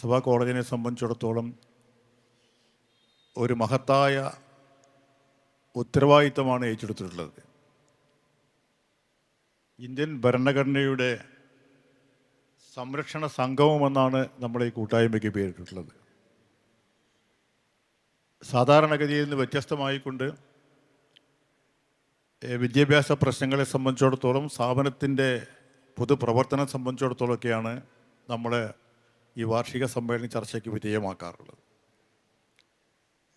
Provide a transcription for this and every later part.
സഭാ കോളേജിനെ സംബന്ധിച്ചിടത്തോളം ഒരു മഹത്തായ ഉത്തരവാദിത്തമാണ് ഏറ്റെടുത്തിട്ടുള്ളത്. ഇന്ത്യൻ ഭരണഘടനയുടെ സംരക്ഷണ സംഗമമെന്നാണ് നമ്മുടെ ഈ കൂട്ടായ്മയ്ക്ക് പേരിട്ടിട്ടുള്ളത്. സാധാരണഗതിയിൽ നിന്ന് വ്യത്യസ്തമായിക്കൊണ്ട് വിദ്യാഭ്യാസ പ്രശ്നങ്ങളെ സംബന്ധിച്ചിടത്തോളം സ്ഥാപനത്തിന്റെ പൊതുപ്രവർത്തനം സംബന്ധിച്ചിടത്തോളമൊക്കെയാണ് നമ്മൾ ഈ വാർഷിക സമ്മേളനം ചർച്ചയ്ക്ക് വിധേയമാക്കാറുള്ളത്.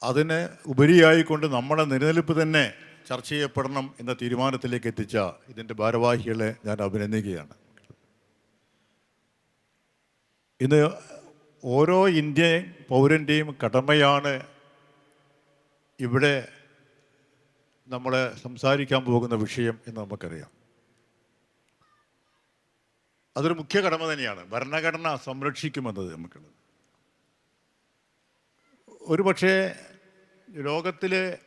അതിന് ഉപരിയായിക്കൊണ്ട് നമ്മുടെ നിലനിൽപ്പ് തന്നെ ചർച്ച ചെയ്യപ്പെടണം എന്ന തീരുമാനത്തിലേക്ക് എത്തിച്ച ഇതിന്റെ ഭാരവാഹികളെ ഞാൻ അഭിനന്ദിക്കുകയാണ്. ഇന്ന് ഓരോ ഇന്ത്യ പൗരന്റെയും കടമയാണ് ഇവിടെ നമ്മൾ സംസാരിക്കാൻ പോകുന്ന വിഷയം എന്ന് നമുക്കറിയാം. അതൊരു മുഖ്യ കടമ തന്നെയാണ്. ഭരണഘടന സംരക്ഷിക്കുമെന്നത് നമുക്കുള്ളത്. ഒരു പക്ഷേ ലോകത്തിലെ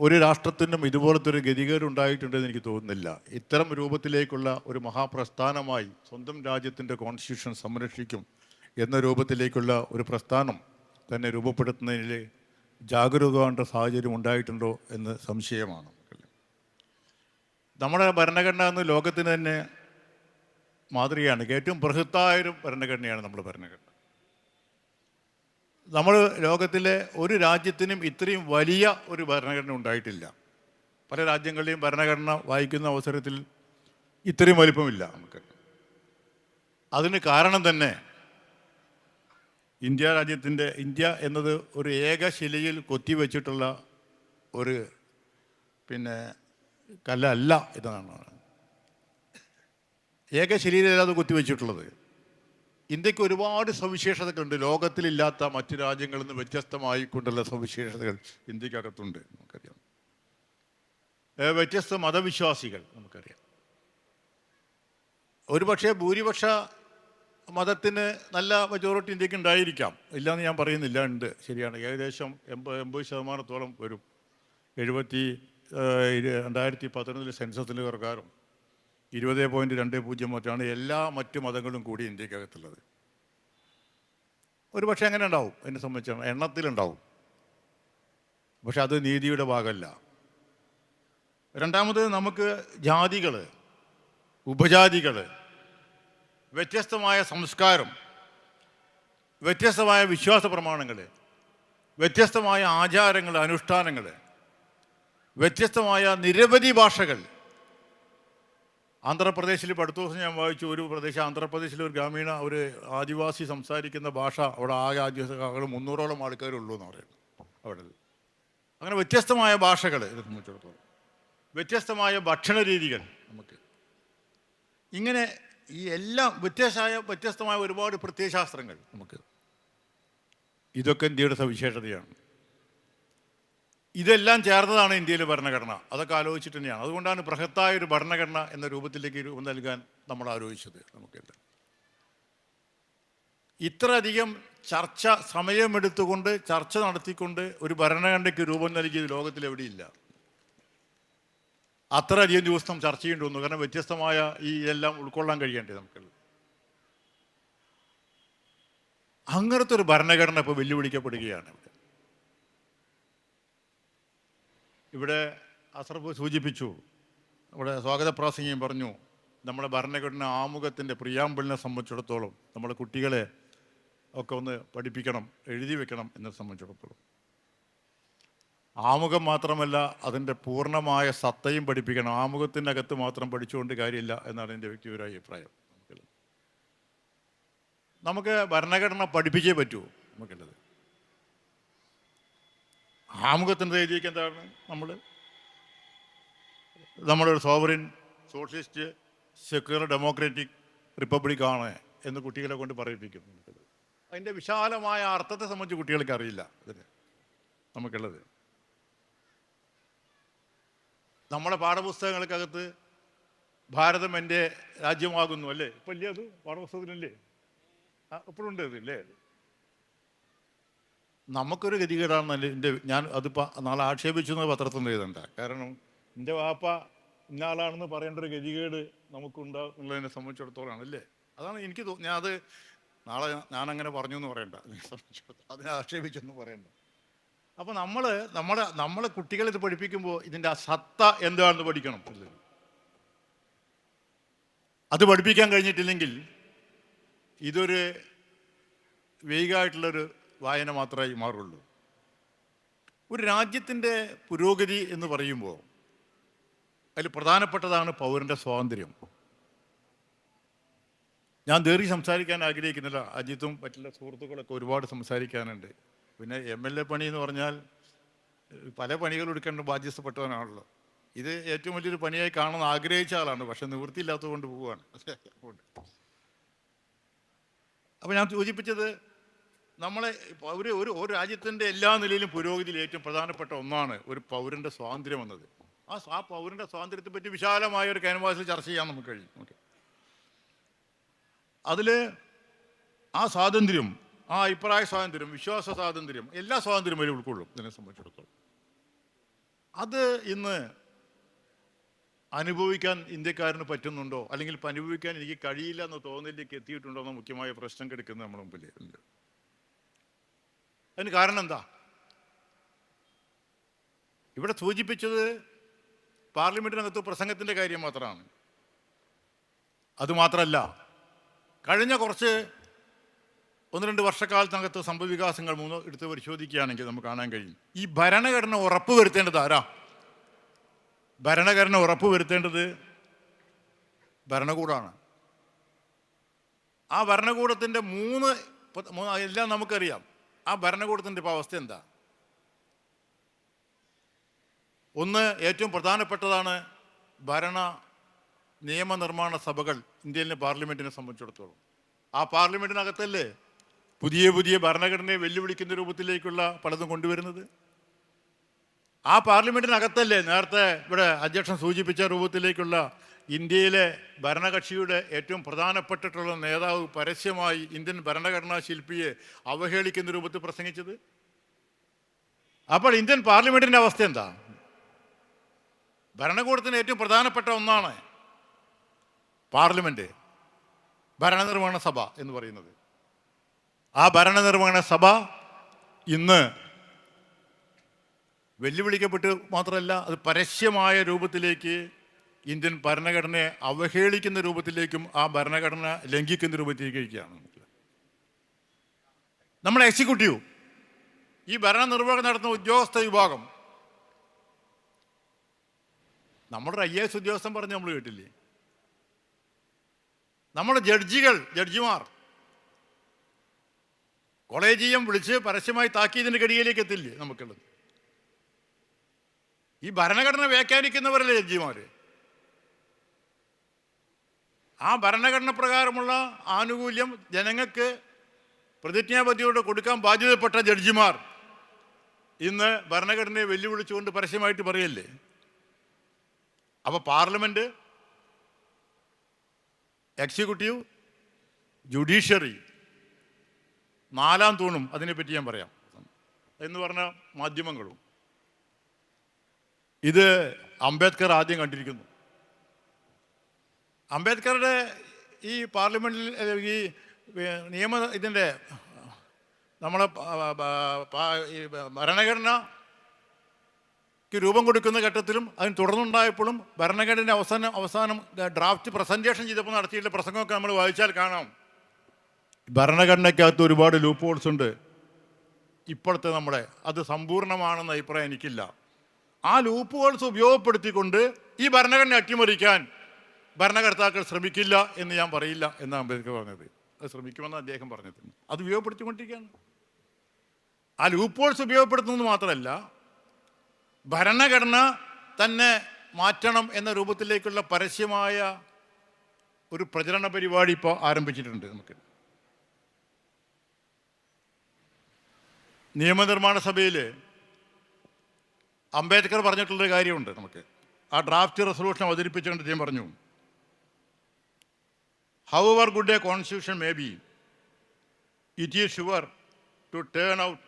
ഒരു രാഷ്ട്രത്തിനും ഇതുപോലത്തെ ഒരു ഗതികേട് ഉണ്ടായിട്ടുണ്ടെന്ന് എനിക്ക് തോന്നുന്നില്ല. ഇത്തരം രൂപത്തിലേക്കുള്ള ഒരു മഹാപ്രസ്ഥാനമായി സ്വന്തം രാജ്യത്തിന്റെ കോൺസ്റ്റിറ്റ്യൂഷൻ സംരക്ഷിക്കും എന്ന രൂപത്തിലേക്കുള്ള ഒരു പ്രസ്ഥാനം തന്നെ രൂപപ്പെടുത്തുന്നതിൽ ജാഗരൂകമാണ്ട സാഹചര്യം ഉണ്ടായിട്ടുണ്ടോ എന്ന് സംശയമാണ്. നമ്മുടെ ഭരണഘടന എന്ന് ലോകത്തിന് തന്നെ മാതൃകയാണ്. ഏറ്റവും ബൃഹത്തായ ഒരു ഭരണഘടനയാണ് നമ്മുടെ ഭരണഘടന. നമ്മൾ ലോകത്തിലെ ഒരു രാജ്യത്തിനും ഇത്രയും വലിയ ഒരു ഭരണഘടന ഉണ്ടായിട്ടില്ല. പല രാജ്യങ്ങളുടെയും ഭരണഘടന വായിക്കുന്ന അവസരത്തിൽ ഇത്രയും വലിപ്പമില്ല നമുക്ക്. അതിന് കാരണം തന്നെ ഇന്ത്യ രാജ്യത്തിന്റെ ഇന്ത്യ എന്നത് ഒരു ഏകശിലയിൽ കൊത്തിവെച്ചിട്ടുള്ള ഒരു പിന്നെ കല്ലല്ല ഇതാണ് ഏകശിലയിലല്ല ശരീരമല്ലാതെ കുത്തിവെച്ചിട്ടുള്ളത്. ഇന്ത്യയ്ക്ക് ഒരുപാട് സവിശേഷതകളുണ്ട്. ലോകത്തിലില്ലാത്ത മറ്റു രാജ്യങ്ങളിൽ നിന്ന് വ്യത്യസ്തമായിക്കൊണ്ടുള്ള സവിശേഷതകൾ ഇന്ത്യക്കകത്തുണ്ട്. നമുക്കറിയാം. വ്യത്യസ്ത മതവിശ്വാസികൾ നമുക്കറിയാം. ഒരുപക്ഷെ ഭൂരിപക്ഷ മതത്തിന് നല്ല മെജോറിറ്റി ഇന്ത്യയ്ക്ക് ഉണ്ടായിരിക്കാം. ഇല്ലയെന്ന് ഞാൻ പറയുന്നില്ല ഉണ്ട്. ശരിയാണ്. ഏകദേശം എൺപത് എൺപത് ശതമാനത്തോളം വരും. എഴുപത്തി രണ്ടായിരത്തി പതിനൊന്നിൽ സെൻസസിൽ പ്രകാരം. ഇരുപത് പോയിന്റ് രണ്ട് പൂജ്യം മറ്റാണ് എല്ലാ മറ്റു മതങ്ങളും കൂടി ഇന്ത്യക്കകത്തുള്ളത്. ഒരു പക്ഷേ അങ്ങനെ ഉണ്ടാവും എന്നെ സംബന്ധിച്ചാണ് എണ്ണത്തിലുണ്ടാവും. പക്ഷെ അത് നീതിയുടെ ഭാഗമല്ല. രണ്ടാമത് നമുക്ക് ജാതികൾ ഉപജാതികൾ വ്യത്യസ്തമായ സംസ്കാരം വ്യത്യസ്തമായ വിശ്വാസ പ്രമാണങ്ങൾ വ്യത്യസ്തമായ ആചാരങ്ങൾ അനുഷ്ഠാനങ്ങൾ വ്യത്യസ്തമായ നിരവധി ഭാഷകൾ ആന്ധ്രാപ്രദേശിൽ ഇപ്പോൾ അടുത്ത ദിവസം ഞാൻ വായിച്ചു ഒരു പ്രദേശം ആന്ധ്രാപ്രദേശിലെ ഒരു ഗ്രാമീണ ഒരു ആദിവാസി സംസാരിക്കുന്ന ഭാഷ അവിടെ ആകെ ആദിവാസികൾ മുന്നൂറോളം ആൾക്കാരുള്ളൂ എന്ന് പറയുന്നു അവിടെ. അങ്ങനെ വ്യത്യസ്തമായ ഭാഷകൾ ഇത് സംബന്ധിച്ചിടത്തോളം. വ്യത്യസ്തമായ ഭക്ഷണ രീതികൾ നമുക്ക്. ഇങ്ങനെ ഈ എല്ലാം വ്യത്യസ്തമായ വ്യത്യസ്തമായ ഒരുപാട് പ്രത്യയശാസ്ത്രങ്ങൾ നമുക്ക്. ഇതൊക്കെ ഇന്ത്യയുടെ സവിശേഷതയാണ്. ഇതെല്ലാം ചേർന്നതാണ് ഇന്ത്യയിലെ ഭരണഘടന. അതൊക്കെ ആലോചിച്ചിട്ട് തന്നെയാണ്. അതുകൊണ്ടാണ് ബൃഹത്തായ ഒരു ഭരണഘടന എന്ന രൂപത്തിലേക്ക് രൂപം നൽകാൻ നമ്മൾ ആലോചിച്ചത് നമുക്കെല്ലാം. ഇത്രയധികം ചർച്ച സമയമെടുത്തുകൊണ്ട് ചർച്ച നടത്തിക്കൊണ്ട് ഒരു ഭരണഘടനയ്ക്ക് രൂപം നൽകിയത് ലോകത്തിൽ എവിടെയില്ല. അത്രയധികം ദിവസം ചർച്ച ചെയ്യേണ്ടി വന്നു. കാരണം വ്യത്യസ്തമായ ഈ എല്ലാം ഉൾക്കൊള്ളാൻ കഴിയേണ്ടത് നമുക്ക് അങ്ങനത്തെ ഒരു ഭരണഘടന ഇപ്പോൾ വെല്ലുവിളിക്കപ്പെടുകയാണ് ഇവിടെ. ഇവിടെ അസർഫ് സൂചിപ്പിച്ചു. നമ്മുടെ സ്വാഗത പ്രാസംഗ്യം പറഞ്ഞു നമ്മുടെ ഭരണഘടന ആമുഖത്തിന്റെ പ്രിയാമ്പിളിനെ സംബന്ധിച്ചിടത്തോളം നമ്മുടെ കുട്ടികളെ ഒക്കെ ഒന്ന് പഠിപ്പിക്കണം എഴുതി വെക്കണം എന്നെ സംബന്ധിച്ചിടത്തോളം. ആമുഖം മാത്രമല്ല അതിന്റെ പൂർണമായ സത്തയും പഠിപ്പിക്കണം. ആമുഖത്തിനകത്ത് മാത്രം പഠിച്ചുകൊണ്ട് കാര്യമില്ല എന്നാണ് എന്റെ വ്യക്തിപരമായ അഭിപ്രായം. നമുക്ക് ഭരണഘടന പഠിപ്പിക്കേ പറ്റൂ നമുക്കുള്ളത്. ആമുഖത്തിന്റെ എഴുതിയൊക്കെ എന്താണ് നമ്മൾ? നമ്മുടെ ഒരു sovereign socialist secular democratic republic ആണ് എന്ന് കുട്ടികളെ കൊണ്ട് പറയിപ്പിക്കും അതിന്റെ വിശാലമായ അർത്ഥത്തെ സംബന്ധിച്ച് കുട്ടികൾക്ക് അറിയില്ല അതിന് നമുക്കുള്ളത്. നമ്മുടെ പാഠപുസ്തകങ്ങൾക്കകത്ത് ഭാരതം എന്റെ രാജ്യമാകുന്നു അല്ലേ? ഇപ്പം ഇല്ലേ അത്? പാഠപുസ്തകത്തിനല്ലേ ആ ഇപ്പോഴും ഉണ്ട് അത് ഇല്ലേ നമുക്കൊരു ഗതികേടാണ് എന്റെ ഞാൻ അതിപ്പോൾ നാളെ ആക്ഷേപിച്ചു എന്ന് പത്രത്തിൽ എഴുതണ്ട കാരണം എന്റെ വാപ്പ ഇന്ന ആളാണെന്ന് പറയേണ്ട ഒരു ഗതികേട് നമുക്കുണ്ടാകുന്നതിനെ സംബന്ധിച്ചിടത്തോളമാണ് അല്ലേ? അതാണ് എനിക്ക് തോന്നുന്നത് ഞാൻ അത് നാളെ ഞാനങ്ങനെ പറഞ്ഞു എന്ന് പറയണ്ട. അതിനെ ആക്ഷേപിച്ചെന്ന് പറയണ്ട. അപ്പോൾ നമ്മൾ നമ്മുടെ നമ്മളെ കുട്ടികളെ ഇത് പഠിപ്പിക്കുമ്പോൾ ഇതിന്റെ ആ സത്ത എന്താണെന്ന് പഠിക്കണം. അത് പഠിപ്പിക്കാൻ കഴിഞ്ഞിട്ടില്ലെങ്കിൽ ഇതൊരു വേഗമായിട്ടുള്ളൊരു വായന മാത്രമായി മാറുള്ളൂ. ഒരു രാജ്യത്തിന്റെ പുരോഗതി എന്ന് പറയുമ്പോൾ അതിൽ പ്രധാനപ്പെട്ടതാണ് പൗരന്റെ സ്വാതന്ത്ര്യം. ഞാൻ ദേറി സംസാരിക്കാൻ ആഗ്രഹിക്കുന്നില്ല. അജിത്തും മറ്റുള്ള സുഹൃത്തുക്കളൊക്കെ ഒരുപാട് സംസാരിക്കാനുണ്ട്. പിന്നെ എം എൽ എ പണി എന്ന് പറഞ്ഞാൽ പല പണികൾ എടുക്കേണ്ട ബാധ്യസ്ഥപ്പെട്ടവനാണല്ലോ. ഇത് ഏറ്റവും വലിയൊരു പണിയായി കാണുന്ന ആഗ്രഹിച്ച ആളാണ്. പക്ഷെ നിവൃത്തിയില്ലാത്തത് കൊണ്ട് പോവുകയാണ് അപ്പോൾ ഞാൻ സൂചിപ്പിച്ചത് നമ്മളെ പൗര ഒരു ഒരു രാജ്യത്തിന്റെ എല്ലാ നിലയിലും പുരോഗതിയിൽ ഏറ്റവും പ്രധാനപ്പെട്ട ഒന്നാണ് ഒരു പൗരന്റെ സ്വാതന്ത്ര്യം എന്നത്. ആ ആ പൗരന്റെ സ്വാതന്ത്ര്യത്തെ പറ്റി വിശാലമായ ഒരു ക്യാൻവാസിൽ ചർച്ച ചെയ്യാൻ നമുക്ക് കഴിയും. ഓക്കെ. അതിൽ ആ സ്വാതന്ത്ര്യം ആ അഭിപ്രായ സ്വാതന്ത്ര്യം വിശ്വാസ സ്വാതന്ത്ര്യം എല്ലാ സ്വാതന്ത്ര്യം വരെ ഉൾക്കൊള്ളും ഇതിനെ സംബന്ധിച്ചിടത്തോളം. അത് ഇന്ന് അനുഭവിക്കാൻ ഇന്ത്യക്കാരന് പറ്റുന്നുണ്ടോ? അല്ലെങ്കിൽ അനുഭവിക്കാൻ എനിക്ക് കഴിയില്ല എന്ന് തോന്നലിലേക്ക് എത്തിയിട്ടുണ്ടോ? എന്ന മുഖ്യമായ പ്രശ്നം കിടക്കുന്നത് നമ്മുടെ മുമ്പിൽ അതിന് കാരണം എന്താ? ഇവിടെ സൂചിപ്പിച്ചത് പാർലമെന്റിനകത്ത് പ്രസംഗത്തിന്റെ കാര്യം മാത്രമാണ്. അതുമാത്രമല്ല കഴിഞ്ഞ കുറച്ച് ഒന്ന് രണ്ട് വർഷക്കാലത്തിനകത്ത് സംഭവവികാസങ്ങൾ മൂന്ന് എടുത്ത് പരിശോധിക്കുകയാണെങ്കിൽ നമുക്ക് കാണാൻ കഴിയും. ഈ ഭരണഘടന ഉറപ്പ് വരുത്തേണ്ടത് ആരാ? ഭരണഘടന ഉറപ്പ് വരുത്തേണ്ടത് ഭരണകൂടമാണ് ആ ഭരണകൂടത്തിന്റെ മൂന്ന് എല്ലാം നമുക്കറിയാം. ആ ഭരണകൂടത്തിന്റെ ഇപ്പോൾ അവസ്ഥ എന്താ? ഒന്ന് ഏറ്റവും പ്രധാനപ്പെട്ടതാണ് ഭരണ നിയമനിർമ്മാണ സഭകൾ ഇന്ത്യയിലെ പാർലമെന്റിനെ സംബന്ധിച്ചിടത്തോളം. ആ പാർലമെന്റിനകത്തല്ലേ പുതിയ പുതിയ ഭരണഘടനയെ വെല്ലുവിളിക്കുന്ന രൂപത്തിലേക്കുള്ള പലതും കൊണ്ടുവരുന്നത്? ആ പാർലമെന്റിനകത്തല്ലേ നേരത്തെ ഇവിടെ അധ്യക്ഷൻ സൂചിപ്പിച്ച രൂപത്തിലേക്കുള്ള ഇന്ത്യയിലെ ഭരണകക്ഷിയുടെ ഏറ്റവും പ്രധാനപ്പെട്ടിട്ടുള്ള നേതാവ് പരസ്യമായി ഇന്ത്യൻ ഭരണഘടനാ ശില്പിയെ അവഹേളിക്കുന്ന രൂപത്തിൽ പ്രസംഗിച്ചത്? അപ്പോൾ ഇന്ത്യൻ പാർലമെന്റിന്റെ അവസ്ഥ എന്താ? ഭരണകൂടത്തിന് ഏറ്റവും പ്രധാനപ്പെട്ട ഒന്നാണ് പാർലമെന്റ് ഭരണനിർവഹണ സഭ എന്ന് പറയുന്നത്. ആ ഭരണനിർവഹണ സഭ ഇന്ന് വെല്ലുവിളിക്കപ്പെട്ട് മാത്രമല്ല അത് പരസ്യമായ രൂപത്തിലേക്ക് ഇന്ത്യൻ ഭരണഘടനയെ അവഹേളിക്കുന്ന രൂപത്തിലേക്കും ആ ഭരണഘടന ലംഘിക്കുന്ന രൂപത്തിലേക്കാണ് നമ്മൾ എക്സിക്യൂട്ടീവ് ഈ ഭരണനിർവഹണം നടത്തുന്ന ഉദ്യോഗസ്ഥ വിഭാഗം. നമ്മുടെ ഐ എസ് ഉദ്യോഗസ്ഥൻ പറഞ്ഞ് നമ്മൾ കേട്ടില്ലേ? നമ്മുടെ ജഡ്ജികൾ ജഡ്ജിമാർ കോളേജിയം വിളിച്ച് പരസ്യമായി താക്കീതിന്റെ കടിയിലേക്ക് എത്തില്ലേ നമുക്കുള്ളത്? ഈ ഭരണഘടന വ്യാഖ്യാനിക്കുന്നവരല്ലേ ജഡ്ജിമാർ ആ ഭരണഘടന പ്രകാരമുള്ള ആനുകൂല്യം ജനങ്ങൾക്ക് പ്രതിജ്ഞാബദ്ധിയോട് കൊടുക്കാൻ ബാധ്യതപ്പെട്ട ജഡ്ജിമാർ ഇന്ന് ഭരണഘടനയെ വെല്ലുവിളിച്ചുകൊണ്ട് പരസ്യമായിട്ട് പറയല്ലേ? അപ്പോൾ പാർലമെന്റ് എക്സിക്യൂട്ടീവ് ജുഡീഷ്യറി നാലാം തൂണും അതിനെപ്പറ്റി ഞാൻ പറയാം എന്ന് പറഞ്ഞ മാധ്യമങ്ങളും. ഇത് അംബേദ്കർ ആദ്യം കണ്ടിരിക്കുന്നു. അംബേദ്കറുടെ ഈ പാർലമെന്റിൽ ഈ നിയമ ഇതിന്റെ നമ്മളെ ഭരണഘടനയ്ക്ക് രൂപം കൊടുക്കുന്ന ഘട്ടത്തിലും അതിന് തുടർന്നുണ്ടായപ്പോഴും ഭരണഘടന അവസാനം അവസാനം ഡ്രാഫ്റ്റ് പ്രസന്റേഷൻ ചെയ്തപ്പോൾ നടത്തിയിട്ടുള്ള പ്രസംഗമൊക്കെ നമ്മൾ വായിച്ചാൽ കാണാം. ഭരണഘടനയ്ക്കകത്ത് ഒരുപാട് ലൂപ്പ് ഹോൾസ് ഉണ്ട്. ഇപ്പോഴത്തെ നമ്മുടെ അത് സമ്പൂർണമാണെന്ന അഭിപ്രായം എനിക്കില്ല. ആ ലൂപ്പ് ഹോൾസ് ഉപയോഗപ്പെടുത്തിക്കൊണ്ട് ഈ ഭരണഘടന അട്ടിമറിക്കാൻ ഭരണകർത്താക്കൾ ശ്രമിക്കില്ല എന്ന് ഞാൻ പറയില്ല എന്ന് അംബേദ്കർ പറഞ്ഞത്. അത് ശ്രമിക്കുമെന്ന് അദ്ദേഹം പറഞ്ഞത് അത് ഉപയോഗപ്പെടുത്തിക്കൊണ്ടിരിക്കുകയാണ്. ആ ലൂപ്പോൾസ് ഉപയോഗപ്പെടുത്തുന്നത് മാത്രമല്ല ഭരണഘടന തന്നെ മാറ്റണം എന്ന രൂപത്തിലേക്കുള്ള പരസ്യമായ ഒരു പ്രചരണ പരിപാടി ഇപ്പോൾ ആരംഭിച്ചിട്ടുണ്ട് നമുക്ക്. നിയമനിർമ്മാണ സഭയിൽ അംബേദ്കർ പറഞ്ഞിട്ടുള്ളൊരു കാര്യമുണ്ട് നമുക്ക്. ആ ഡ്രാഫ്റ്റ് റെസൊല്യൂഷൻ അവതരിപ്പിച്ചുകൊണ്ട് ഞാൻ പറഞ്ഞു. Ever good a constitution may be it is sure to turn out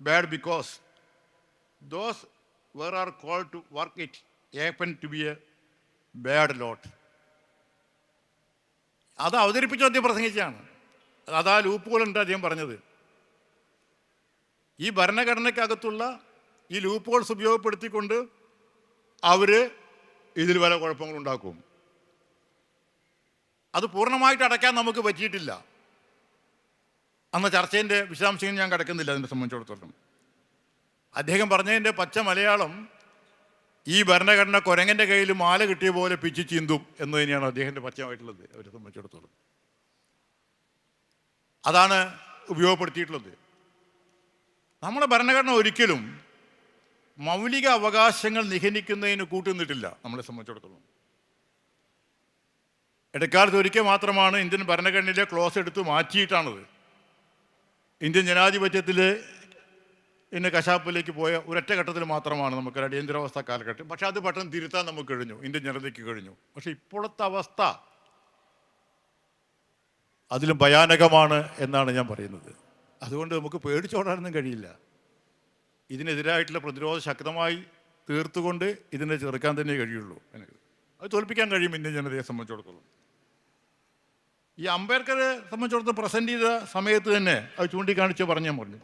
bad because those were are call to work it happen to be a bad lot അത് അവതരിപ്പിച്ച് അദ്ദേഹം പ്രസംഗിച്ചാണ് അതാ ലൂപ്പുകളുണ്ട് അദ്ദേഹം പറഞ്ഞത്. ഈ ഭരണഘടനയ്ക്കകത്തുള്ള ഈ ലൂപ്പുകൾസ് ഉപയോഗപ്പെടുത്തിക്കൊണ്ട് അവർ ഇതിൽ പല കുഴപ്പങ്ങളുണ്ടാക്കും അത് പൂർണമായിട്ട് അടയ്ക്കാൻ നമുക്ക് പറ്റിയിട്ടില്ല. അന്ന് ചർച്ചേന്റെ വിശദാംശങ്ങൾ ഞാൻ കിടക്കുന്നില്ല അതിനെ സംബന്ധിച്ചിടത്തോളം. അദ്ദേഹം പറഞ്ഞതിന്റെ പച്ച മലയാളം ഈ ഭരണഘടന കുരങ്ങന്റെ കയ്യിൽ മാല കിട്ടിയ പോലെ പിച്ചു ചീന്തും എന്ന് തന്നെയാണ് അദ്ദേഹത്തിന്റെ പച്ചമായിട്ടുള്ളത് അവരെ സംബന്ധിച്ചിടത്തോളം. അതാണ് ഉപയോഗപ്പെടുത്തിയിട്ടുള്ളത്. നമ്മുടെ ഭരണഘടന ഒരിക്കലും മൗലിക അവകാശങ്ങൾ നിഹനിക്കുന്നതിന് കൂട്ടുനിന്നിട്ടില്ല നമ്മളെ സംബന്ധിച്ചിടത്തോളം. ഇടക്കാലത്ത് ഒരിക്കൽ മാത്രമാണ് ഇന്ത്യൻ ഭരണഘടനയിലെ ക്ലോസ് എടുത്ത് മാറ്റിയിട്ടാണത്. ഇന്ത്യൻ ജനാധിപത്യത്തിൽ ഇന്ന് കശാപ്പിലേക്ക് പോയ ഒരൊറ്റ ഘട്ടത്തിൽ മാത്രമാണ് നമുക്ക് അടിയന്തരാവസ്ഥ കാലഘട്ടം. പക്ഷെ അത് പെട്ടെന്ന് തിരുത്താൻ നമുക്ക് കഴിഞ്ഞു. ഇന്ത്യൻ ജനതയ്ക്ക് കഴിഞ്ഞു. പക്ഷെ ഇപ്പോഴത്തെ അവസ്ഥ അതിലും ഭയാനകമാണ് എന്നാണ് ഞാൻ പറയുന്നത്. അതുകൊണ്ട് നമുക്ക് പേടിച്ചോടാനൊന്നും കഴിയില്ല. ഇതിനെതിരായിട്ടുള്ള പ്രതിരോധം ശക്തമായി തീർത്തുകൊണ്ട് ഇതിനെ ചെറുക്കാൻ തന്നെ കഴിയുള്ളൂ. എനിക്ക് അത് തോൽപ്പിക്കാൻ കഴിയും ഇന്ത്യൻ ജനതയെ സംബന്ധിച്ചിടത്തോളം. ഈ അംബേദ്കറെ സംബന്ധിച്ചിടത്തോളം പ്രസന്റ് ചെയ്ത സമയത്ത് തന്നെ അത് ചൂണ്ടിക്കാണിച്ച് പറഞ്ഞു പറഞ്ഞു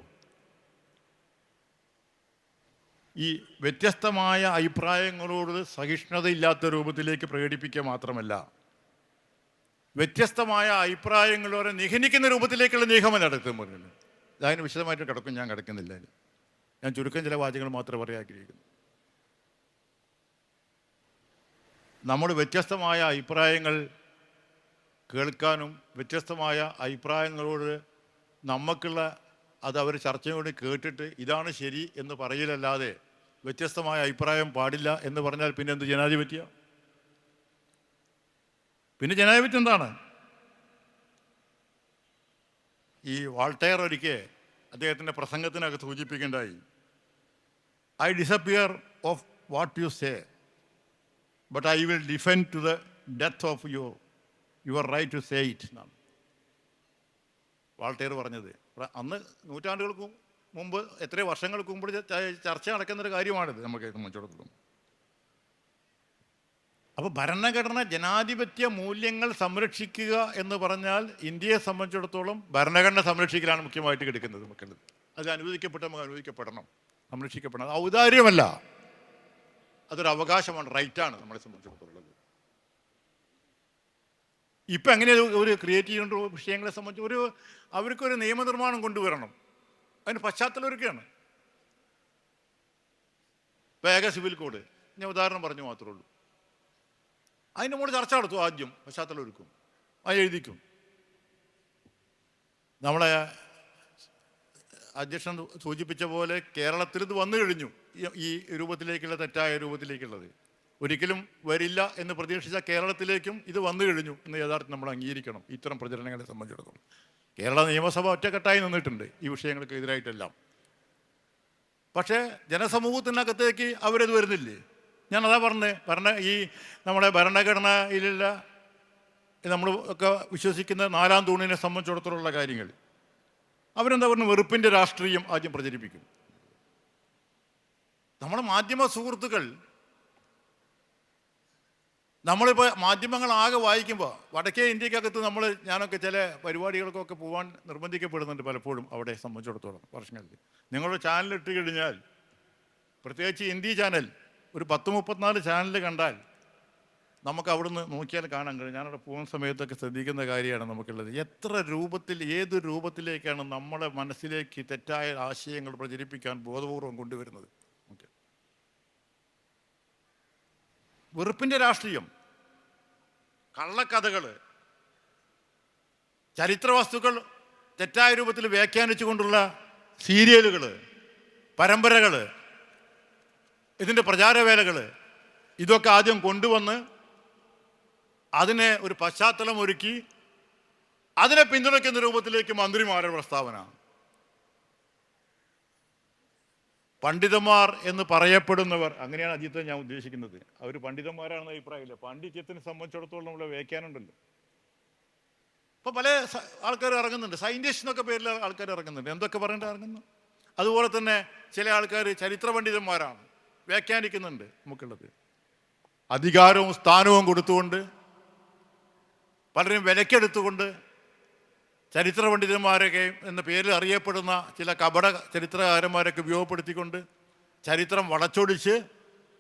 ഈ വ്യത്യസ്തമായ അഭിപ്രായങ്ങളോട് സഹിഷ്ണുതയില്ലാത്ത രൂപത്തിലേക്ക് പ്രകടിപ്പിക്കുക മാത്രമല്ല വ്യത്യസ്തമായ അഭിപ്രായങ്ങളോടെ നിഹനിക്കുന്ന രൂപത്തിലേക്കുള്ള നിഗമനം നടത്തും പറഞ്ഞു അതിന് വിശദമായിട്ട് കിടക്കും ഞാൻ കിടക്കുന്നില്ല ഞാൻ ചുരുക്കം ചില വാചകങ്ങൾ മാത്രമേ പറയാൻ ആഗ്രഹിക്കുന്നു നമ്മൾ വ്യത്യസ്തമായ അഭിപ്രായങ്ങൾ കേൾക്കാനും വ്യത്യസ്തമായ അഭിപ്രായങ്ങളോട് നമുക്കുള്ള അത് അവർ ചർച്ചയോട് കേട്ടിട്ട് ഇതാണ് ശരി എന്ന് പറയലല്ലാതെ വ്യത്യസ്തമായ അഭിപ്രായം പാടില്ല എന്ന് പറഞ്ഞാൽ പിന്നെ എന്ത് ജനാധിപത്യ? പിന്നെ ജനാധിപത്യം എന്താണ്? ഈ വാൾട്ടയർ ഒരിക്കൽ അദ്ദേഹത്തിന്റെ പ്രസംഗത്തിനകത്ത് സൂചിപ്പിക്കേണ്ടായി I disapprove of what you say but I will defend to the death of your your right to say it എന്നാണ് വാൾട്ടേർ പറഞ്ഞത്. അന്ന് നൂറ്റാണ്ടുകൾക്ക് മുമ്പ് എത്രയോ വർഷങ്ങൾക്ക് മുമ്പ് ചർച്ച നടക്കുന്നൊരു കാര്യമാണിത് നമുക്ക് സംബന്ധിച്ചിടത്തോളം. അപ്പോൾ ഭരണഘടന ജനാധിപത്യ മൂല്യങ്ങൾ സംരക്ഷിക്കുക എന്ന് പറഞ്ഞാൽ ഇന്ത്യയെ സംബന്ധിച്ചിടത്തോളം ഭരണഘടന സംരക്ഷിക്കലാണ് മുഖ്യമായിട്ട് കിടക്കുന്നത് നമുക്കുള്ളത്. അത് അനുവദിക്കപ്പെട്ട നമുക്ക് അനുവദിക്കപ്പെടണം. സംരക്ഷിക്കപ്പെടണം. ഔദാര്യമല്ല. അതൊരു അവകാശമാണ് റൈറ്റാണ് നമ്മളെ സംബന്ധിച്ചിടത്തോളം ഇപ്പം എങ്ങനെ ഒരു- ക്രിയേറ്റ് ചെയ്യേണ്ട വിഷയങ്ങളെ സംബന്ധിച്ച് ഒരു അവർക്കൊരു നിയമനിർമ്മാണം കൊണ്ടുവരണം. അതിന് പശ്ചാത്തലം ഒരുക്കുകയാണ് വേഗ സിവിൽ കോഡ്. ഞാൻ ഉദാഹരണം പറഞ്ഞു മാത്രമേ ഉള്ളൂ. അതിന്റെ മുകളിൽ ചർച്ച നടത്തും ആദ്യം. പശ്ചാത്തലം ഒരുക്കും അത് എഴുതിക്കും. നമ്മളെ അധ്യക്ഷൻ സൂചിപ്പിച്ച പോലെ കേരളത്തിൽ ഇത് വന്നു കഴിഞ്ഞു. ഈ രൂപത്തിലേക്കുള്ള തെറ്റായ രൂപത്തിലേക്കുള്ളത്. ഒരിക്കലും വരില്ല എന്ന് പ്രതീക്ഷിച്ച കേരളത്തിലേക്കും ഇത് വന്നു കഴിഞ്ഞു എന്ന് യഥാർത്ഥം നമ്മൾ അംഗീകരിക്കണം. ഇത്തരം പ്രചരണങ്ങളെ സംബന്ധിച്ചിടത്തോളം. കേരള നിയമസഭ ഒറ്റക്കെട്ടായി നിന്നിട്ടുണ്ട് ഈ വിഷയങ്ങൾക്ക് എതിരായിട്ടെല്ലാം. പക്ഷേ ജനസമൂഹത്തിനകത്തേക്ക് അവരത് വരുന്നില്ലേ? ഞാൻ അതാ പറഞ്ഞത് ഭരണ ഈ നമ്മുടെ ഭരണഘടനയിലുള്ള നമ്മൾ ഒക്കെ വിശ്വസിക്കുന്ന നാലാം തൂണിനെ സംബന്ധിച്ചിടത്തോളമുള്ള കാര്യങ്ങൾ. അവരെന്താ പറഞ്ഞു വെറുപ്പിന്റെ രാഷ്ട്രീയം ആദ്യം പ്രചരിപ്പിക്കും. നമ്മുടെ മാധ്യമ സുഹൃത്തുക്കൾ നമ്മളിപ്പോൾ മാധ്യമങ്ങൾ ആകെ വായിക്കുമ്പോൾ വടക്കേ ഇന്ത്യക്കകത്ത് നമ്മൾ ഞാനൊക്കെ ചില പരിപാടികൾക്കൊക്കെ പോകാൻ നിർബന്ധിക്കപ്പെടുന്നുണ്ട് പലപ്പോഴും അവിടെ സംബന്ധിച്ചിടത്തോളം വർഷങ്ങളിൽ നിങ്ങളുടെ ചാനൽ ഇട്ട് കഴിഞ്ഞാൽ പ്രത്യേകിച്ച് ഹിന്ദി ചാനൽ ഒരു പത്ത് മുപ്പത്തിനാല് ചാനൽ കണ്ടാൽ നമുക്ക് അവിടുന്ന് നോക്കിയാൽ കാണാൻ കഴിയും. ഞാനവിടെ പോകുന്ന സമയത്തൊക്കെ ശ്രദ്ധിക്കുന്ന കാര്യമാണ് നമുക്കുള്ളത്. എത്ര രൂപത്തിൽ ഏത് രൂപത്തിലേക്കാണ് നമ്മുടെ മനസ്സിലേക്ക് തെറ്റായ ആശയങ്ങൾ പ്രചരിപ്പിക്കാൻ ബോധപൂർവം കൊണ്ടുവരുന്നത് ഓക്കെ വെറുപ്പിന്റെ രാഷ്ട്രീയം കള്ളക്കഥകൾ ചരിത്ര വസ്തുക്കൾ തെറ്റായ രൂപത്തിൽ വ്യാഖ്യാനിച്ചുകൊണ്ടുള്ള സീരിയലുകൾ പരമ്പരകൾ ഇതിന്റെ പ്രചാരവേലകൾ ഇതൊക്കെ ആദ്യം കൊണ്ടുവന്ന് അതിനെ ഒരു പശ്ചാത്തലം ഒരുക്കി അതിനെ പിന്തുണയ്ക്കുന്ന രൂപത്തിലേക്ക് മന്ത്രിമാരുടെ പ്രസ്താവന. പണ്ഡിതന്മാർ എന്ന് പറയപ്പെടുന്നവർ അങ്ങനെയാണ് അജിത്തെ ഞാൻ ഉദ്ദേശിക്കുന്നത്. അവർ പണ്ഡിതന്മാരാണെന്ന് അഭിപ്രായമില്ല. പാണ്ഡിത്യത്തിനെ സംബന്ധിച്ചിടത്തോളം നമ്മളെ വ്യാഖ്യാനമുണ്ടല്ലോ. ഇപ്പൊ പല ആൾക്കാർ ഇറങ്ങുന്നുണ്ട്. സയന്റിസ്റ്റ് എന്നൊക്കെ പേരിൽ ആൾക്കാർ ഇറങ്ങുന്നുണ്ട്. എന്തൊക്കെ പറഞ്ഞിട്ട് ഇറങ്ങുന്നു? അതുപോലെ തന്നെ ചില ആൾക്കാർ ചരിത്ര പണ്ഡിതന്മാരാണ് വ്യാഖ്യാനിക്കുന്നുണ്ട് നമുക്കുള്ളത്. അധികാരവും സ്ഥാനവും കൊടുത്തുകൊണ്ട് പലരും വിലക്കെടുത്തുകൊണ്ട് ചരിത്ര പണ്ഡിതന്മാരൊക്കെ എന്ന പേരിൽ അറിയപ്പെടുന്ന ചില കപട ചരിത്രകാരന്മാരൊക്കെ ഉപയോഗപ്പെടുത്തിക്കൊണ്ട് ചരിത്രം വളച്ചൊടിച്ച്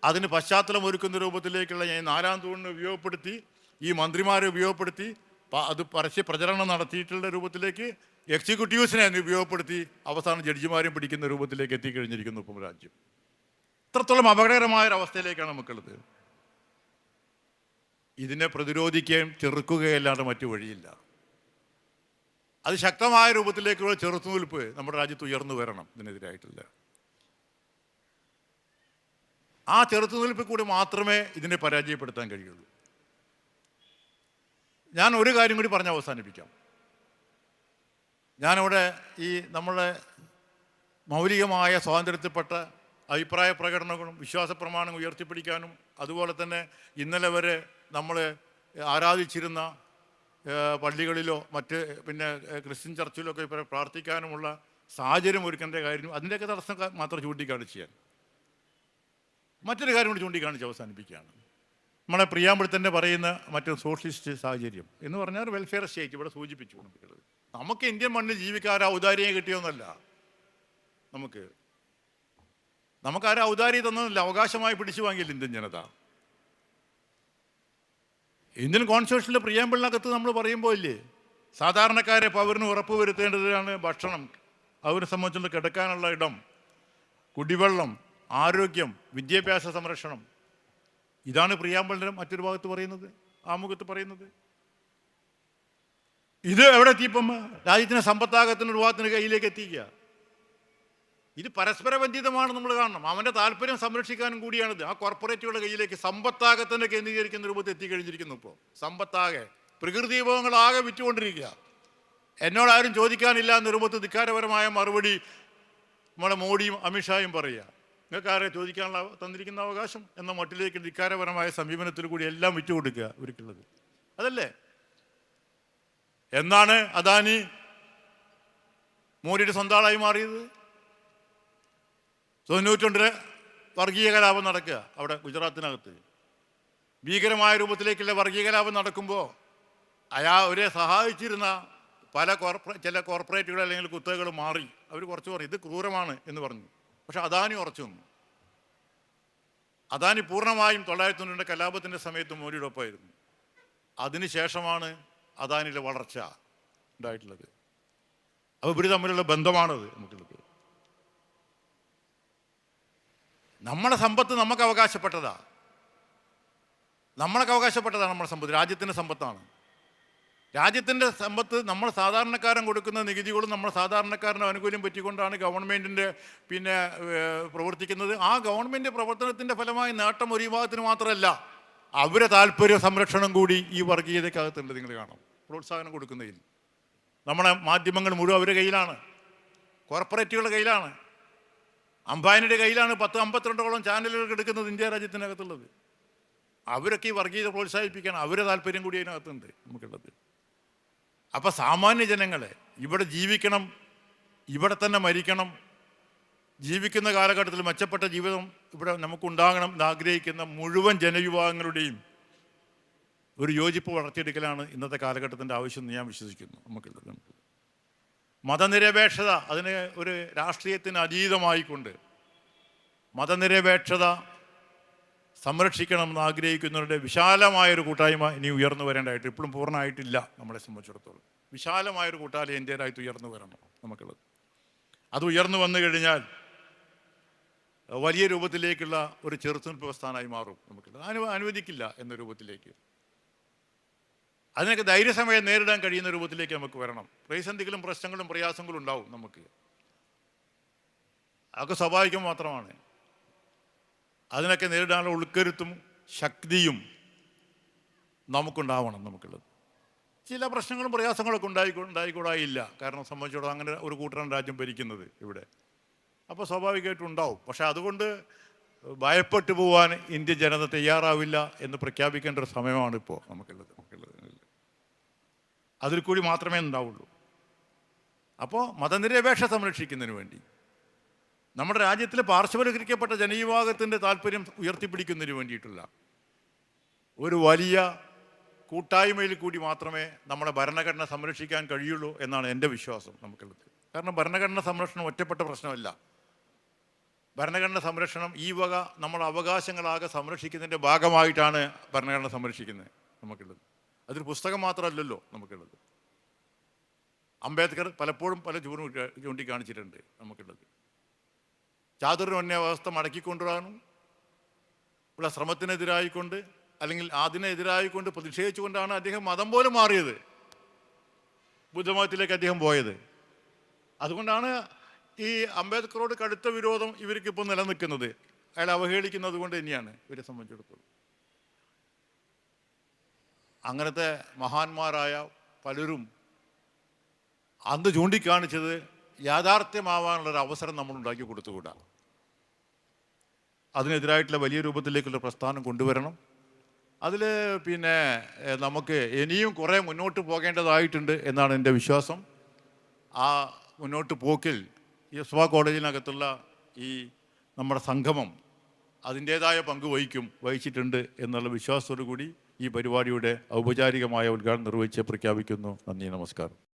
അതിന് പശ്ചാത്തലം ഒരുക്കുന്ന രൂപത്തിലേക്കുള്ള ഞാൻ നാലാം തൂണിനെ ഉപയോഗപ്പെടുത്തി ഈ മന്ത്രിമാരെ ഉപയോഗപ്പെടുത്തി അത് പരസ്യ പ്രചരണം നടത്തിയിട്ടുള്ള രൂപത്തിലേക്ക് എക്സിക്യൂട്ടീവ്സിനെ അതിന് ഉപയോഗപ്പെടുത്തി അവസാനം ജഡ്ജിമാരെയും പിടിക്കുന്ന രൂപത്തിലേക്ക് എത്തിക്കഴിഞ്ഞിരിക്കുന്നു ഇപ്പം രാജ്യം ഇത്രത്തോളം അപകടകരമായ ഒരു അവസ്ഥയിലേക്കാണ് നമുക്കുള്ളത്. ഇതിനെ പ്രതിരോധിക്കുകയും ചെറുക്കുകയല്ലാതെ മറ്റു വഴിയില്ല. അത് ശക്തമായ രൂപത്തിലേക്കുള്ള ചെറുത്തുനിൽപ്പ് നമ്മുടെ രാജ്യത്ത് ഉയർന്നു വരണം ഇതിനെതിരായിട്ടുള്ള ആ ചെറുത്തുനിൽപ്പിൽ കൂടി മാത്രമേ ഇതിനെ പരാജയപ്പെടുത്താൻ കഴിയുള്ളൂ. ഞാൻ ഒരു കാര്യം കൂടി പറഞ്ഞ് അവസാനിപ്പിക്കാം. ഞാനിവിടെ ഈ നമ്മളെ മൗലികമായ സ്വാതന്ത്ര്യത്തിൽപ്പെട്ട അഭിപ്രായ പ്രകടനങ്ങളും വിശ്വാസ പ്രമാണം ഉയർത്തിപ്പിടിക്കാനും അതുപോലെ തന്നെ ഇന്നലെ വരെ നമ്മൾ ആരാധിച്ചിരുന്ന പള്ളികളിലോ മറ്റ് പിന്നെ ക്രിസ്ത്യൻ ചർച്ചിലോ ഒക്കെ ഇപ്പോൾ പ്രാർത്ഥിക്കാനുമുള്ള സാഹചര്യം ഒരുക്കേണ്ട കാര്യം അതിന്റെയൊക്കെ തടസ്സം മാത്രം ചൂണ്ടിക്കാണിച്ച് ഞാൻ മറ്റൊരു കാര്യം കൂടി ചൂണ്ടിക്കാണിച്ച് അവസാനിപ്പിക്കുകയാണ്. നമ്മളെ പ്രിയാമ്പഴത്തന്നെ പറയുന്ന മറ്റൊരു സോഷ്യലിസ്റ്റ് സാഹചര്യം എന്ന് പറഞ്ഞാൽ വെൽഫെയർ സ്റ്റേറ്റ് ഇവിടെ സൂചിപ്പിച്ചു. നമുക്ക് ഇന്ത്യൻ മണ്ണിൽ ജീവിക്കാൻ ആ ഔദാര്യം കിട്ടിയൊന്നല്ല. നമുക്ക്. നമുക്കാരും ഔദാര്യം തന്നതല്ല അവകാശമായി പിടിച്ചു വാങ്ങിയില്ല ഇന്ത്യൻ ജനത. ഇന്ത്യൻ കോൺസ്റ്റിറ്റ്യൂഷനിലെ പ്രിയാമ്പിളിനകത്ത് നമ്മൾ പറയുമ്പോൾ ഇല്ലേ സാധാരണക്കാരെ പൗരന് ഉറപ്പ് വരുത്തേണ്ടതാണ് ഭക്ഷണം. അവരെ സംബന്ധിച്ചുള്ള കിടക്കാനുള്ള ഇടം കുടിവെള്ളം ആരോഗ്യം വിദ്യാഭ്യാസ സംരക്ഷണം. ഇതാണ് പ്രിയാമ്പളിന്റെ മറ്റൊരു ഭാഗത്ത് പറയുന്നത് ആമുഖത്ത് പറയുന്നത്. ഇത് എവിടെ എത്തിയപ്പം രാജ്യത്തിന് സമ്പത്താകത്തിന് ഒരു ഭാഗത്തിന് കയ്യിലേക്ക് എത്തിക്കുക. ഇത് പരസ്പര ബന്ധിതമാണ് നമ്മൾ കാണണം. അവന്റെ താല്പര്യം സംരക്ഷിക്കാനും കൂടിയാണിത്. ആ കോർപ്പറേറ്റുകളുടെ കയ്യിലേക്ക് സമ്പത്താകത്തന്നെ കേന്ദ്രീകരിക്കുന്ന രൂപത്തിൽ എത്തിക്കഴിഞ്ഞിരിക്കുന്നു ഇപ്പോൾ സമ്പത്താകെ പ്രകൃതി വിഭവങ്ങളാകെ വിറ്റുകൊണ്ടിരിക്കുക എന്നോടാരും ചോദിക്കാനില്ല എന്ന രൂപത്തിൽ ധിക്കാരപരമായ മറുപടി നമ്മളെ മോഡിയും അമിത്ഷായും പറയുക. നിങ്ങൾക്ക് ആരെ ചോദിക്കാനുള്ള തന്നിരിക്കുന്ന അവകാശം എന്ന മട്ടിലേക്ക് ധിക്കാരപരമായ സമീപനത്തിൽ കൂടി എല്ലാം വിറ്റുകൊടുക്കുക ഇവർക്കുള്ളത് അതല്ലേ? എന്നാണ് അദാനി മോഡിയുടെ സ്വന്തം മാറിയത്? തൊണ്ണൂറ്റൊണ്ടിൽ വർഗീയ കലാപം നടക്കുക അവിടെ ഗുജറാത്തിനകത്ത്. ഭീകരമായ രൂപത്തിലേക്കുള്ള വർഗീയ കലാപം നടക്കുമ്പോൾ അയാ അവരെ സഹായിച്ചിരുന്ന പല കോർപ്പറേ ചില കോർപ്പറേറ്റുകൾ അല്ലെങ്കിൽ കുത്തകകൾ മാറി. അവർ കുറച്ച് പറഞ്ഞു ഇത് ക്രൂരമാണ് എന്ന് പറഞ്ഞു. പക്ഷെ അദാനി ഉറച്ചു നിന്നു. അദാനി പൂർണമായും തൊള്ളായിരത്തി തൊണ്ണൂറിന്റെ കലാപത്തിന്റെ സമയത്ത് മോദിയുടെ ഒപ്പമായിരുന്നു അതിനുശേഷമാണ് അദാനിയുടെ വളർച്ച ഉണ്ടായിട്ടുള്ളത്. അപ്പോൾ ഇവർ തമ്മിലുള്ള ബന്ധമാണത് നമുക്കുള്ളത്. നമ്മുടെ സമ്പത്ത് നമുക്ക് അവകാശപ്പെട്ടതാ. നമ്മൾക്ക് അവകാശപ്പെട്ടതാണ് നമ്മുടെ സമ്പത്ത്. രാജ്യത്തിന്റെ സമ്പത്താണ്. രാജ്യത്തിന്റെ സമ്പത്ത് നമ്മൾ സാധാരണക്കാരൻ കൊടുക്കുന്ന നികുതികളും നമ്മൾ സാധാരണക്കാരന്റെ ആനുകൂല്യം പറ്റിക്കൊണ്ടാണ് ഗവൺമെന്റിന്റെ പിന്നെ പ്രവർത്തിക്കുന്നത്. ആ ഗവൺമെന്റ് പ്രവർത്തനത്തിന്റെ ഫലമായി നേട്ടം ഒരു വിഭാഗത്തിന് മാത്രമല്ല അവരെ താല്പര്യ സംരക്ഷണം കൂടി ഈ വർഗീയതയ്ക്കകത്തുണ്ട് നിങ്ങൾ കാണാം. പ്രോത്സാഹനം കൊടുക്കുന്നതിൽ. നമ്മുടെ മാധ്യമങ്ങൾ മുഴുവൻ അവരുടെ കയ്യിലാണ്. കോർപ്പറേറ്റുകളുടെ കയ്യിലാണ്. അംബാനിയുടെ കയ്യിലാണ് പത്ത് അമ്പത്തിരണ്ടോളം ചാനലുകൾ എടുക്കുന്നത് ഇന്ത്യ രാജ്യത്തിനകത്തുള്ളത്. അവരൊക്കെ ഈ വർഗീയത പ്രോത്സാഹിപ്പിക്കണം അവരെ താല്പര്യം കൂടി അതിനകത്തുണ്ട് നമുക്കുള്ളത്. അപ്പോൾ സാമാന്യ ജനങ്ങളെ ഇവിടെ ജീവിക്കണം ഇവിടെ തന്നെ മരിക്കണം ജീവിക്കുന്ന കാലഘട്ടത്തിൽ മെച്ചപ്പെട്ട ജീവിതം ഇവിടെ നമുക്കുണ്ടാകണം എന്നാഗ്രഹിക്കുന്ന മുഴുവൻ ജനവിഭാഗങ്ങളുടെയും ഒരു യോജിപ്പ് വളർത്തിയെടുക്കലാണ് ഇന്നത്തെ കാലഘട്ടത്തിന്റെ ആവശ്യം എന്ന് ഞാൻ വിശ്വസിക്കുന്നു. നമുക്കുള്ളത്. മതനിരപേക്ഷത അതിന് ഒരു രാഷ്ട്രീയത്തിന് അതീതമായിക്കൊണ്ട് മതനിരപേക്ഷത സംരക്ഷിക്കണമെന്ന് ആഗ്രഹിക്കുന്നവരുടെ വിശാലമായൊരു കൂട്ടായ്മ ഇനി ഉയർന്നു വരേണ്ടതായിട്ട് ഇപ്പോഴും പൂർണമായിട്ടില്ല നമ്മളെ സംബന്ധിച്ചിടത്തോളം. വിശാലമായൊരു കൂട്ടായ്മ ഇന്ത്യയിലായിട്ട് ഉയർന്നു വരണം നമുക്കുള്ളത്. അത് ഉയർന്നു വന്നു കഴിഞ്ഞാൽ വലിയ രൂപത്തിലേക്കുള്ള ഒരു ചെറുത്തുനിൽപ്പ് പ്രസ്ഥാനമായി മാറും നമുക്കുള്ളത്. അനു അനുവദിക്കില്ല എന്ന രൂപത്തിലേക്ക്. അതിനൊക്കെ ധൈര്യസമയം നേരിടാൻ കഴിയുന്ന രൂപത്തിലേക്ക് നമുക്ക് വരണം. പ്രതിസന്ധികളും പ്രശ്നങ്ങളും പ്രയാസങ്ങളും ഉണ്ടാവും നമുക്ക്. അതൊക്കെ സ്വാഭാവികം മാത്രമാണ്. അതിനൊക്കെ നേരിടാനുള്ള ഉൾക്കരുത്തും ശക്തിയും നമുക്കുണ്ടാവണം നമുക്കുള്ളത്. ചില പ്രശ്നങ്ങളും പ്രയാസങ്ങളൊക്കെ ഉണ്ടായി ഉണ്ടായിക്കൂടായില്ല. കാരണം സംബന്ധിച്ചിടത്തോളം അങ്ങനെ ഒരു കൂട്ടരാണ് രാജ്യം ഭരിക്കുന്നത് ഇവിടെ. അപ്പോൾ സ്വാഭാവികമായിട്ടും ഉണ്ടാവും. പക്ഷേ അതുകൊണ്ട് ഭയപ്പെട്ടു പോവാൻ ഇന്ത്യൻ ജനത തയ്യാറാവില്ല എന്ന് പ്രഖ്യാപിക്കേണ്ട ഒരു സമയമാണ് ഇപ്പോൾ നമുക്കുള്ളത് നമുക്കുള്ളത്. അതിൽ കൂടി മാത്രമേ ഉണ്ടാവുള്ളൂ. അപ്പോൾ മതനിരപേക്ഷ സംരക്ഷിക്കുന്നതിന് വേണ്ടി നമ്മുടെ രാജ്യത്തിൽ പാർശ്വവൽക്കരിക്കപ്പെട്ട ജനവിഭാഗത്തിന്റെ താല്പര്യം ഉയർത്തിപ്പിടിക്കുന്നതിന് വേണ്ടിയിട്ടുള്ള ഒരു വലിയ കൂട്ടായ്മയിൽ കൂടി മാത്രമേ നമ്മുടെ ഭരണഘടന സംരക്ഷിക്കാൻ കഴിയുള്ളൂ എന്നാണ് എന്റെ വിശ്വാസം നമുക്കുള്ളത്. കാരണം ഭരണഘടന സംരക്ഷണം ഒറ്റപ്പെട്ട പ്രശ്നമല്ല. ഭരണഘടന സംരക്ഷണം ഈ വക നമ്മുടെ അവകാശങ്ങളാകെ സംരക്ഷിക്കുന്നതിന്റെ ഭാഗമായിട്ടാണ് ഭരണഘടന സംരക്ഷിക്കുന്നത് നമുക്കുള്ളത്. അതൊരു പുസ്തകം മാത്രമല്ലല്ലോ നമുക്കുള്ളത്. അംബേദ്കർ പലപ്പോഴും പല ചൂടും ചൂണ്ടിക്കാണിച്ചിട്ടുണ്ട് നമുക്കുള്ളത്. ചാതുർവന്യ വ്യവസ്ഥ മടക്കിക്കൊണ്ടുവരാനും ഉള്ള ശ്രമത്തിനെതിരായിക്കൊണ്ട് അല്ലെങ്കിൽ അതിനെതിരായിക്കൊണ്ട് പ്രതിഷേധിച്ചുകൊണ്ടാണ് അദ്ദേഹം മതം പോലും മാറിയത്. ബുദ്ധമതത്തിലേക്ക് അദ്ദേഹം പോയത്. അതുകൊണ്ടാണ് ഈ അംബേദ്കറോട് കടുത്ത വിരോധം ഇവർക്ക് ഇപ്പോൾ നിലനിൽക്കുന്നത്. അയാൾ അവഹേളിക്കുന്നത് കൊണ്ട് തന്നെയാണ് ഇവരെ സംബന്ധിച്ചിടത്തോളം. അങ്ങനത്തെ മഹാന്മാരായ പലരും അന്ന് ചൂണ്ടിക്കാണിച്ചത് യാഥാർത്ഥ്യമാവാനുള്ളൊരു അവസരം നമ്മൾ ഉണ്ടാക്കി കൊടുത്തുകൂടാ? അതിനെതിരായിട്ടുള്ള വലിയ രൂപത്തിലേക്കുള്ള പ്രസ്ഥാനം കൊണ്ടുവരണം. അതിൽ പിന്നെ നമുക്ക് ഇനിയും കുറേ മുന്നോട്ട് പോകേണ്ടതായിട്ടുണ്ട് എന്നാണ് എന്റെ വിശ്വാസം. ആ മുന്നോട്ട് പോക്കിൽ യസ്വ കോളേജിനകത്തുള്ള ഈ നമ്മുടെ സംഗമം അതിന്റേതായ പങ്ക് വഹിക്കും വഹിച്ചിട്ടുണ്ട് എന്നുള്ള വിശ്വാസത്തോടു കൂടി ഈ പരിപാടിയുടെ ഔപചാരികമായ ഉദ്ഘാടനം നിർവഹിച്ച് പ്രഖ്യാപിക്കുന്നു. നന്ദി നമസ്കാരം.